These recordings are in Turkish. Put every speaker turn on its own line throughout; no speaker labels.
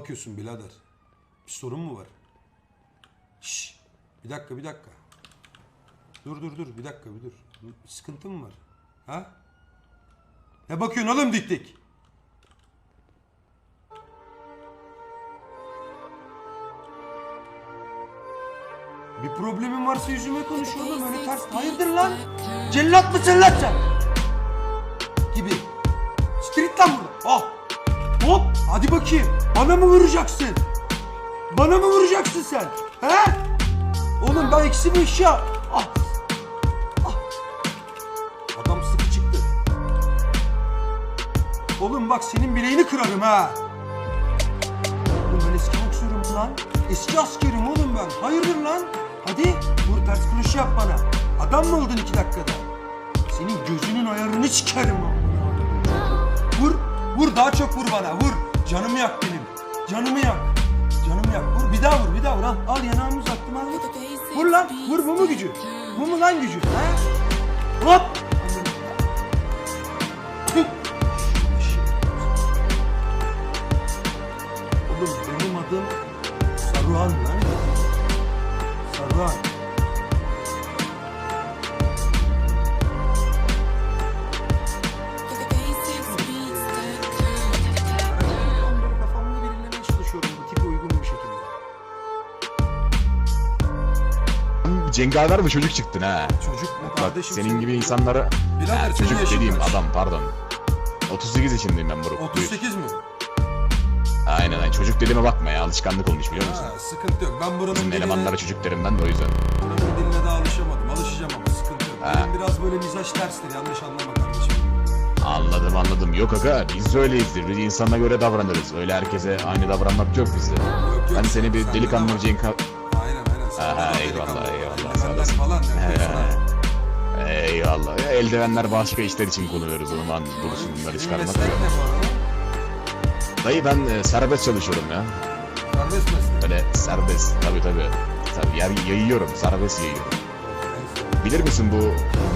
bakıyorsun birader? Bir sorun mu var? Şşş. Bir dakika bir dakika. Dur dur dur bir dakika bir dur. Bir sıkıntı mı var? Ha? Ne bakıyorsun oğlum dik dik? Bir problemin varsa yüzüme konuş oğlum öyle ters. Hayırdır lan? Cellat mısın lan sen? Gibi. Street lan burada. Ah. Hadi bakayım. Bana mı vuracaksın? Bana mı vuracaksın sen? He? Oğlum ben eksi bir iş ya. Ah. Ah. Adam sıkı çıktı. Oğlum bak senin bileğini kırarım ha. Oğlum ben eski boksörüm lan. Eski askerim oğlum ben. Hayırdır lan? Hadi vur ters kılıç yap bana. Adam mı oldun iki dakikada? Senin gözünün ayarını çıkarım. Vur, vur daha çok vur bana vur. Canımı yak benim. Canımı yak. Canımı yak. Vur bir daha vur bir daha vur. Al, al yanağımı uzattım al. Vur. Vur lan vur bu mu gücü? Bu mu lan gücü? Ha? Hop. Oğlum benim adım Saruhan lan.
Cengaver mi çocuk çıktın ha?
Çocuk mu
Bak
kardeşim?
senin gibi insanlara
Birader
Ha,
senin
çocuk
yaşın
dediğim
kaç?
adam pardon. 38 yaşındayım ben. Buyur.
38 mi?
Aynen aynen çocuk dediğime bakma ya alışkanlık olmuş biliyor musun?
Ha, sıkıntı yok. Ben buranın
Bizim
diline,
elemanlara çocuk derim ben de o yüzden.
buranın diline daha alışamadım. Alışacağım ama sıkıntı yok.
Ha.
Benim biraz böyle mizaç terstir. Yanlış anlama kardeşim.
Anladım anladım. Yok aga biz de öyleyizdir. Biz insana göre davranırız. Öyle herkese aynı davranmak yok bizde.
Yok yok.
Ben seni bir
sende
delikanlı
de var.
Cenk...
Aynen aynen. Sen
Aha, eyvallah,
delikanlı. Ha?
Eyvallah. Ya, eldivenler başka işler için kullanıyoruz. O zaman dursun bunları çıkarmak
meslek
yok.
ne bu arada?
Dayı ben e, serbest çalışıyorum ya.
Serbest meslek.
Böyle serbest tabii tabii. Tabii yer yayıyorum, serbest yayıyorum. Bilir misin bu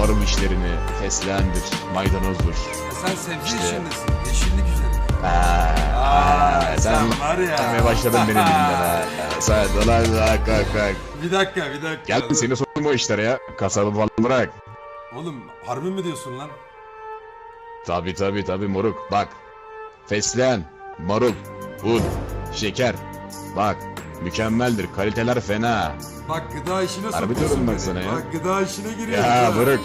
marul işlerini, fesleğendir, maydanozdur.
E sen sebze
İşte-
işindesin. Yeşillik üzerine.
Ha, ha, sen
var ya.
Tanımaya başladın beni dilinden ha. Sen dolan bak bak.
Bir dakika bir dakika.
Gel seni sokayım o işlere ya. Kasabı falan bırak.
Oğlum harbi mi diyorsun lan?
Tabi tabi tabi moruk bak. Fesleğen, marul, un, şeker. Bak mükemmeldir kaliteler fena.
Bak gıda işine
Harbi
sokuyorsun
diyorum ben
beni.
sana ya.
Bak gıda işine giriyorsun.
Ya
ha.
bırak.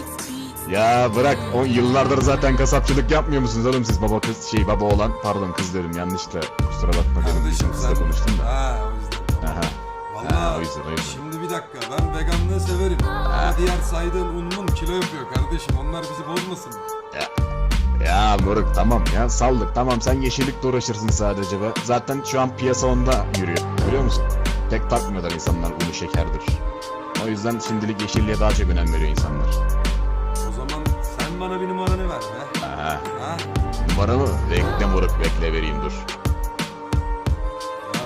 Ya bırak. O yıllardır zaten kasapçılık yapmıyor musunuz oğlum siz baba kız şey baba olan pardon kız diyorum yanlışla kusura bakma dedim
Kardeşim
kızla
sen...
konuştum da.
Ha o yüzden.
Aha.
Vallahi
Ha, o yüzden, o yüzden.
şimdi bir dakika ben veganlığı severim. Ama diğer saydığın unmun kilo yapıyor kardeşim. Onlar bizi bozmasın.
Ya moruk tamam ya saldık tamam sen yeşillikle uğraşırsın sadece be. Zaten şu an piyasa onda yürüyor biliyor musun? Pek takmıyorlar insanlar unu şekerdir. O yüzden şimdilik yeşilliğe daha çok önem veriyor insanlar.
O zaman sen bana bir numaranı ver be.
Aha.
Ha?
Numaramı bekle moruk bekle vereyim dur.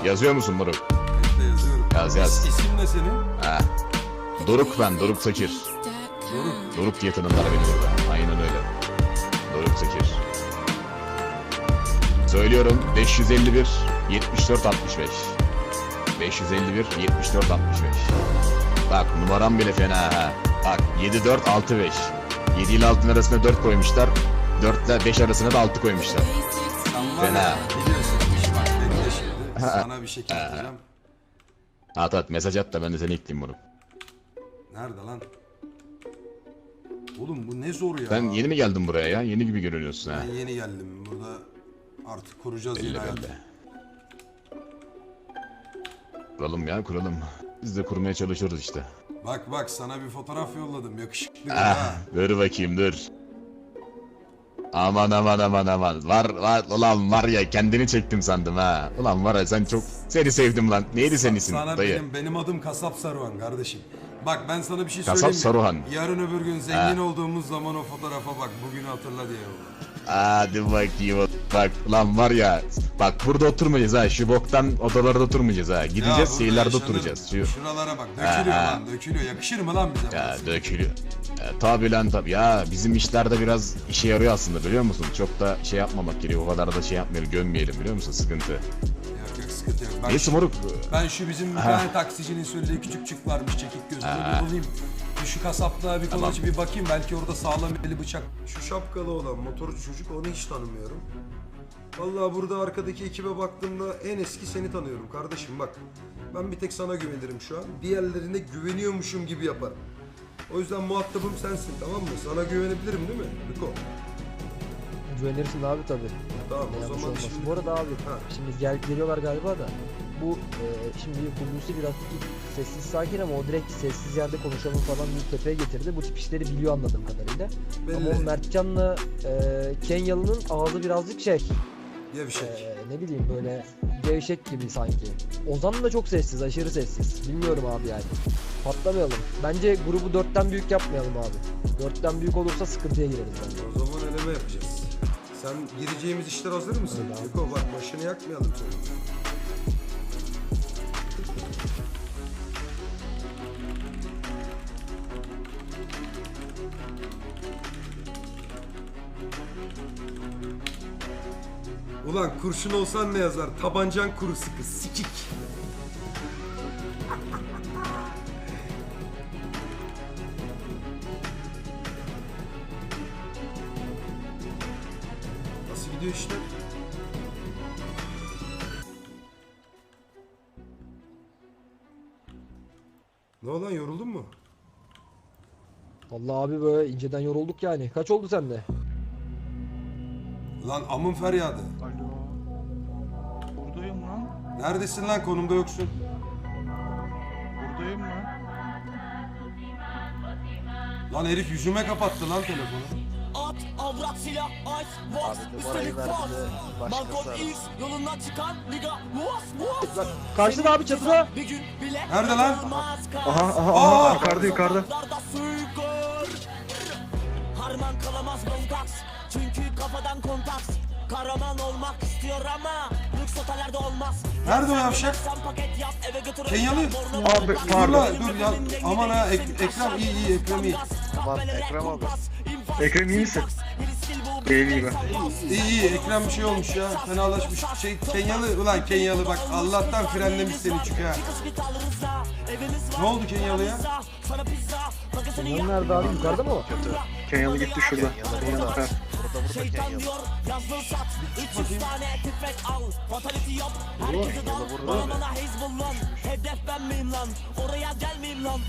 Yazıyor musun moruk? Yaz, yaz.
İs- İsim ne senin?
Ha. Doruk ben Doruk Sakir.
Doruk.
Doruk diye tanımlar beni burada. Aynen öyle. Doruk Sakir. Söylüyorum 551 74 65. 551 74 65. Bak numaram bile fena ha. Bak 74 65. 7 ile 6'ın arasına 4 koymuşlar. 4 ile 5 arasına da 6 koymuşlar.
Sen var
Fena.
ya biliyorsun bak beni de şimdi sana bir şekil yapacağım.
At at mesaj at da ben de seni ekleyeyim bunu.
Nerede lan? Oğlum bu ne zor ya.
Sen yeni mi geldin buraya ya? Yeni gibi görünüyorsun ha.
Ben yeni geldim. Burada artık kuracağız
Belli
yeni hayatı.
belli. Kuralım ya kuralım. Biz de kurmaya çalışıyoruz işte.
Bak bak sana bir fotoğraf yolladım. Yakışıklı
Ah,
ha.
dur bakayım dur. Aman aman aman aman. Var var ulan var ya kendini çektim sandım ha. Ulan var ya sen çok seni sevdim lan. Neydi senin isim
Sana
dayı?
benim benim adım Kasap Saruhan kardeşim. Bak ben sana bir şey
Kasap
söyleyeyim mi?
Saruhan.
Yarın öbür gün zengin olduğumuz zaman o fotoğrafa bak. Bugünü hatırla diye yolla.
Hadi bakayım. Bak ulan var ya. Bak burada oturmayacağız ha. Şu boktan odalarda oturmayacağız ha.
Ya
Gideceğiz
burada yaşanır.
oturacağız. Şu
Şuralara bak. Dökülüyor
Ha, ha.
lan. Dökülüyor. Yakışır mı lan bize?
Ya
burası?
dökülüyor. Ya, tabi lan tabi. Ya bizim işlerde biraz işe yarıyor aslında biliyor musun? Çok da şey yapmamak gerekiyor. O kadar da şey yapmayalım, gömmeyelim biliyor musun? Sıkıntı.
Yok yok sıkıntı yok. Ben,
Neyse
şu,
moruk.
ben şu bizim bir tane taksicinin söylediği küçük çık varmış çekik gözlü. Bir bulayım. Bir şu kasaplığa bir
Tamam.
bir bakayım. Belki orada sağlam eli bıçak. Şu şapkalı olan motorcu çocuk onu hiç tanımıyorum. Vallahi burada arkadaki ekibe baktığımda en eski seni tanıyorum kardeşim bak. Ben bir tek sana güvenirim şu an. Diğerlerine güveniyormuşum gibi yaparım. O yüzden muhatabım sensin tamam mı? Sana güvenebilirim değil mi? Riko.
Güvenirsin abi tabii.
Tamam o zaman
olmasın.
şimdi...
Bu arada abi
Ha.
şimdi gel geliyorlar galiba da bu e, şimdi Hulusi biraz sessiz sakin ama o direkt sessiz yerde konuşalım falan bir tepeye getirdi. Bu tip işleri biliyor anladığım kadarıyla. Ama o
Belli.
Mertcan'la e, Kenyalı'nın ağzı birazcık şey
Gevşek.
e, ne bileyim böyle gevşek gibi sanki. Ozan da çok sessiz aşırı sessiz. Bilmiyorum abi yani. Patlamayalım. Bence grubu dörtten büyük yapmayalım abi. Dörtten büyük olursa sıkıntıya gireriz bence.
O zaman eleme yapacağız. Sen gireceğimiz işler hazır mısın?
Evet abi.
Riko bak başını yakmayalım seni. Ulan kurşun olsan ne yazar? Tabancan kuru sıkı, sikik. Nasıl gidiyor işler? Ne olan yoruldun mu?
Vallahi abi böyle inceden yorulduk yani. Kaç oldu sende?
Lan amın feryadı.
Alo. Buradayım lan.
Neredesin lan konumda yoksun.
Buradayım lan.
Lan herif yüzüme kapattı lan telefonu.
At, avrat, silah, ice, box, üstelik box. Balkon X, yolundan çıkan liga, was, was.
Karşıda abi çatıda.
Bir gün bile
Nerede lan?
olmaz
Aha aha
Aa!
aha yukarıda yukarıda.
Suikor. Harman kalamaz bontaks. Çünkü kafadan kontaks. Kahraman olmak istiyor ama lüks otellerde olmaz.
Nerede o yavşak? Kenyalı.
Abi
Dur
pardon.
lan dur ya. Aman ha Ek- Ekrem iyi iyi Ekrem iyi.
Lan Ekrem abi.
Ekrem iyi misin? İyi ben.
İyi iyi Ekrem bir şey olmuş ya. Fenalaşmış. Şey Kenyalı ulan Kenyalı bak Allah'tan frenlemiş seni çünkü ha. Ne oldu Kenyalı'ya?
Bunlar nerede abi? Yukarıda mı o?
Kenyalı gitti şurada. Ha.
Şeytan diyor yazdığı sat. 300 tane tüfek al. Fatality yap herkese dal. Bana bana Hezbollah Hedef ben miyim lan? Oraya gelmeyeyim lan.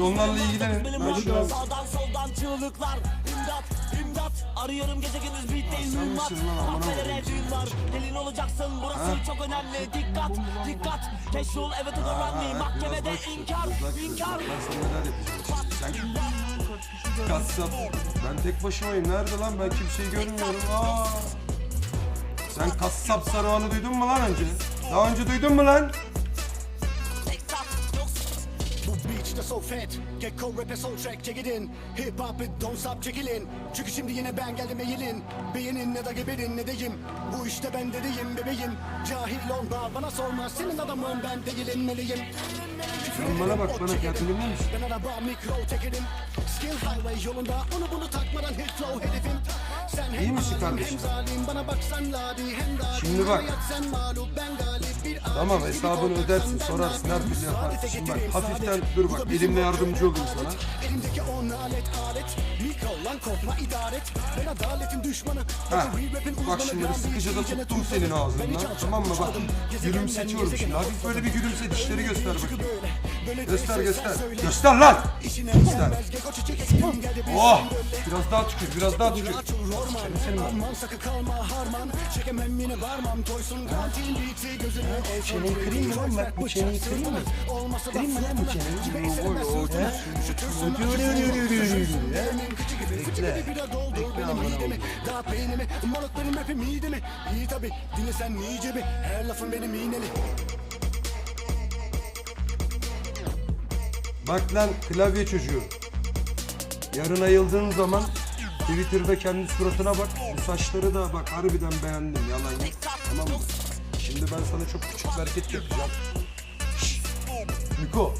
Onlarla
sürüm
ilgilenin.
lan. Sağdan soldan çığlıklar. İmdat imdat. Arıyorum gece gündüz beat değil
sen
mühimmat.
lan?
Kahvelere düğün var. Elin olacaksın. Burası
Ha?
çok önemli. Dikkat dikkat. Keşrol evet me Mahkemede inkar inkar.
Ben Kassap. Ben tek başımayım. Nerede lan? Ben kimseyi görmüyorum. Aa. Sen kassap Saruhan'ı duydun mu lan önce? Daha önce duydun mu lan?
So fat Gecko rap'e soul track check it in Hip hop it don't stop check it in Çünkü şimdi yine ben geldim eğilin Beğenin ne da geberin ne deyim Bu işte ben dedeyim bebeğim Cahil olma bana sorma Senin adamın ben değilim meliyim
Sen bana bak bana kendini mi?
Ben araba mikro tekerim Skill highway yolunda. Onu bunu takmadan hit flow hedefim Sen hem
İyi misin
alim,
kardeşim?
Hem zalim. Bana baksan ladi hem dadi
Şimdi bak.
Hayat sen mağlup. Ben galip bir
Tamam
gibi
hesabını ödersin
senden
sorarsın her türlü yaparsın. Şimdi bak hafiften dur bak elimle yardımcı olayım sana.
Elimdeki on alet alet. Mikro lan korkma idare et. Ben adaletin düşmanı.
Ha, bak şimdi sıkıca da tuttum senin ağzından tamam mı? Bak gülümsetiyorum şimdi. Hafif böyle bir gülümse dişleri göster bakayım. Göster göster. Göster lan! Göster. Oh! Biraz daha tükür biraz daha tükür. Senin Çeneyi kırayım mı lan bak bu çeneyi kırayım mı? Kırayım mı lan bu çeneyi? Oy oy oy. Bekle.
Bira doldur benim midemi Daha peynimi Moruk benim rapim midemi İyi tabi dinle sen iyice bir Her lafın benim iğneli
Bak lan klavye çocuğu. Yarın ayıldığın zaman Twitter'da kendi suratına bak. Bu saçları da bak harbiden beğendim yalan yok. Tamam mı? Şimdi ben sana çok küçük bir hareket yapacağım. Şşş. Niko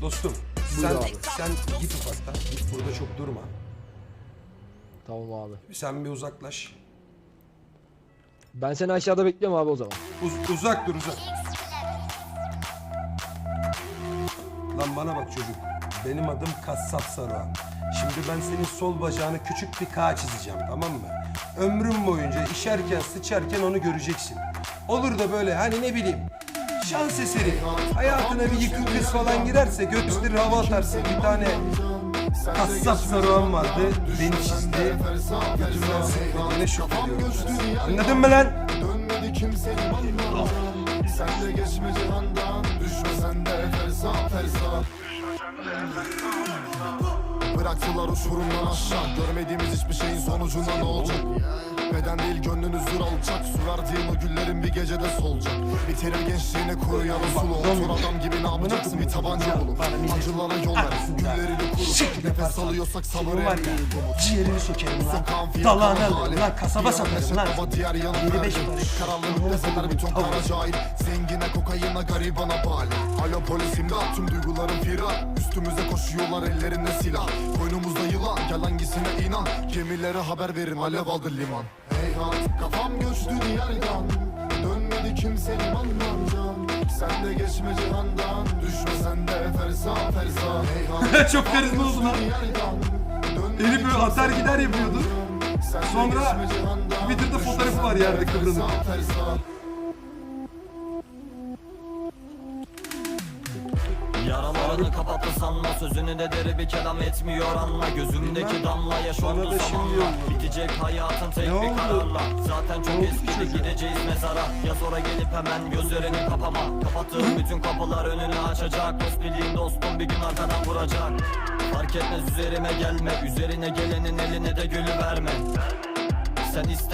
dostum sen,
abi.
sen git ufaktan. Git burada çok durma.
Tamam abi.
Sen bir uzaklaş.
Ben seni aşağıda bekliyorum abi o zaman.
Uz- uzak dur uzak. Lan bana bak çocuk. Benim adım Kassap Saruhan. Şimdi ben senin sol bacağına küçük bir K çizeceğim tamam mı? Ömrüm boyunca işerken sıçarken onu göreceksin. Olur da böyle hani ne bileyim şans eseri hayatına bir yıkık kız falan girerse götürdür hava atarsın bir tane Kassap Saruhan vardı beni çizdi götümden sıkmadığına şükrediyorum. Anladın mı lan?
Dönmedi kimsenin anlamdan Sen de geçme cihandan Düşme sen de fersa fersa Bıraktılar uçurumdan aşağı. Görmediğimiz hiçbir şeyin sonucunda ne olacak Beden değil gönlünüzdür alçak Su verdiğim o güllerin bir gecede solacak. Bitirir gençliğini kuruyan usul Otur adam gibi ne yapacaksın? Bir tabanca bulun Acılara yol ver Güllerini kurut Nefes alıyorsak sabır
var ya ciğerini sokerim lan. Alırım lan kasaba satarım lan.
Diğer yanı
25
verdim. Karanlık deseler bir ton kara cahil. Zengine kokayına garibana bali Alo polis imdat tüm duygularım firar Üstümüze koşuyorlar ellerinde silah. Koynumuzda yılan gel hangisine inan. Gemilere haber verin alev aldı liman Heyhat kafam göçtü diyardan. Dönmedi kimsenin anlamdan Sen de geçme cihandan. Düşme sen de fersa fersa Heyhat
Çok karizma oldu lan. Herif böyle atar gider yapıyordu. Sonra Twitter'da fotoğrafı var yerde kıvrılıp.
Yaralarını kapattı sanma Sözünü de deri bir kelam etmiyor anla. Gözümdeki damla yaş oldu zamanla. Bitecek hayatın tek
Ne
bir kararla. Zaten çok eskidi gideceğiz mezara. Ya sonra gelip hemen gözlerini kapama. Kapattığım bütün kapılar önünü açacak. Dost bildiğin dostum bir gün arkadan vuracak. Fark etmez üzerime gelme. Üzerine gelenin eline de gülü verme. Sen iste